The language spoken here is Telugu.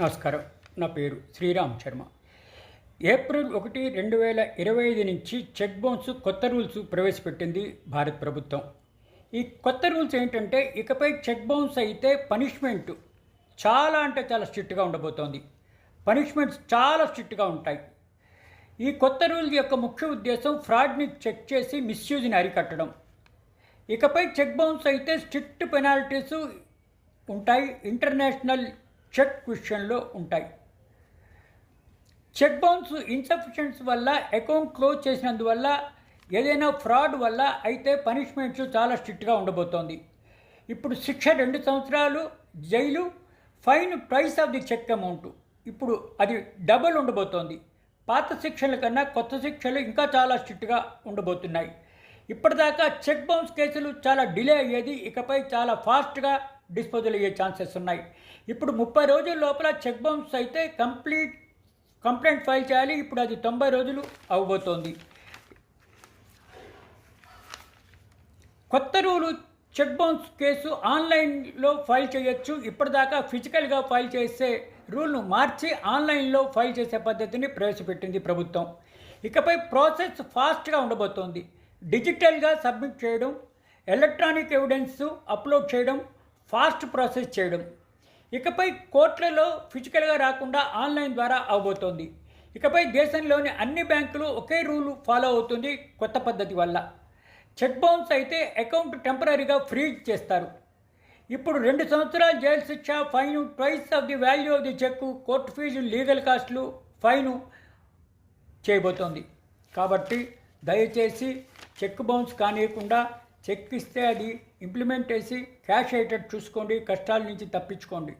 నమస్కారం. నా పేరు శ్రీరామ్ శర్మ. ఏప్రిల్ ఒకటి రెండు వేల ఇరవై ఐదు నుంచి చెక్ బౌన్స్ కొత్త రూల్స్ ప్రవేశపెట్టింది భారత ప్రభుత్వం. ఈ కొత్త రూల్స్ ఏంటంటే ఇకపై చెక్ బౌన్స్ అయితే పనిష్మెంట్ చాలా అంటే చాలా స్ట్రిక్ట్గా ఉండబోతోంది. పనిష్మెంట్స్ చాలా స్ట్రిక్ట్గా ఉంటాయి. ఈ కొత్త రూల్ యొక్క ముఖ్య ఉద్దేశం ఫ్రాడ్ని చెక్ చేసి మిస్యూజ్ని అరికట్టడం. ఇకపై చెక్ బౌన్స్ అయితే స్ట్రిక్ట్ పెనాల్టీస్ ఉంటాయి. ఇంటర్నేషనల్ చెక్ విషయంలో ఉంటాయి. చెక్ బౌన్స్ ఇన్సఫిషియన్స్ వల్ల అకౌంట్ క్లోజ్ చేసినందువల్ల ఏదైనా ఫ్రాడ్ వల్ల అయితే పనిష్మెంట్స్ చాలా స్ట్రిక్ట్గా ఉండబోతోంది. ఇప్పుడు శిక్ష రెండు సంవత్సరాలు jail fine price of the cheque amount. ఇప్పుడు అది డబుల్ ఉండబోతోంది. పాత శిక్షల కన్నా కొత్త శిక్షలు ఇంకా చాలా స్ట్రిక్ట్గా ఉండబోతున్నాయి. ఇప్పటిదాకా చెక్ బౌన్స్ కేసులు చాలా డిలే అయ్యేది ఇకపై చాలా ఫాస్ట్గా డిస్పోజల్ అయ్యే ఛాన్సెస్ ఉన్నాయి. ఇప్పుడు ముప్పై రోజుల లోపల చెక్ బౌన్స్ అయితే కంప్లీట్ కంప్లైంట్ ఫైల్ చేయాలి. ఇప్పుడు అది తొంభై రోజులు అవ్వబోతోంది. కొత్త రూలు చెక్ బౌన్స్ కేసు ఆన్లైన్లో ఫైల్ చేయొచ్చు. ఇప్పటిదాకా ఫిజికల్గా ఫైల్ చేసే రూల్ను మార్చి ఆన్లైన్లో ఫైల్ చేసే పద్ధతిని ప్రవేశపెట్టింది ప్రభుత్వం. ఇకపై ప్రాసెస్ ఫాస్ట్గా ఉండబోతోంది. డిజిటల్గా సబ్మిట్ చేయడం ఎలక్ట్రానిక్ ఎవిడెన్స్ అప్లోడ్ చేయడం ఫాస్ట్ ప్రాసెస్ చేయడం. ఇకపై కోర్టులలో ఫిజికల్గా రాకుండా ఆన్లైన్ ద్వారా అవబోతోంది. ఇకపై దేశంలోని అన్ని బ్యాంకులు ఒకే రూలు ఫాలో అవుతుంది కొత్త పద్ధతి వల్ల. చెక్ బౌన్స్ అయితే అకౌంట్ టెంపరీగా ఫ్రీజ్ చేస్తారు. ఇప్పుడు రెండు సంవత్సరాల జైలు శిక్ష fine twice of the value of the cheque court fee legal కాస్ట్లు fine చేయబోతోంది. కాబట్టి దయచేసి చెక్ బౌన్స్ కానియకుండా చెక్ ఇస్తే అది ఇంప్లిమెంట్ చేసి క్యాష్ అయ్యేటట్టు చూసుకోండి కష్టాల నుంచి తప్పించుకోండి.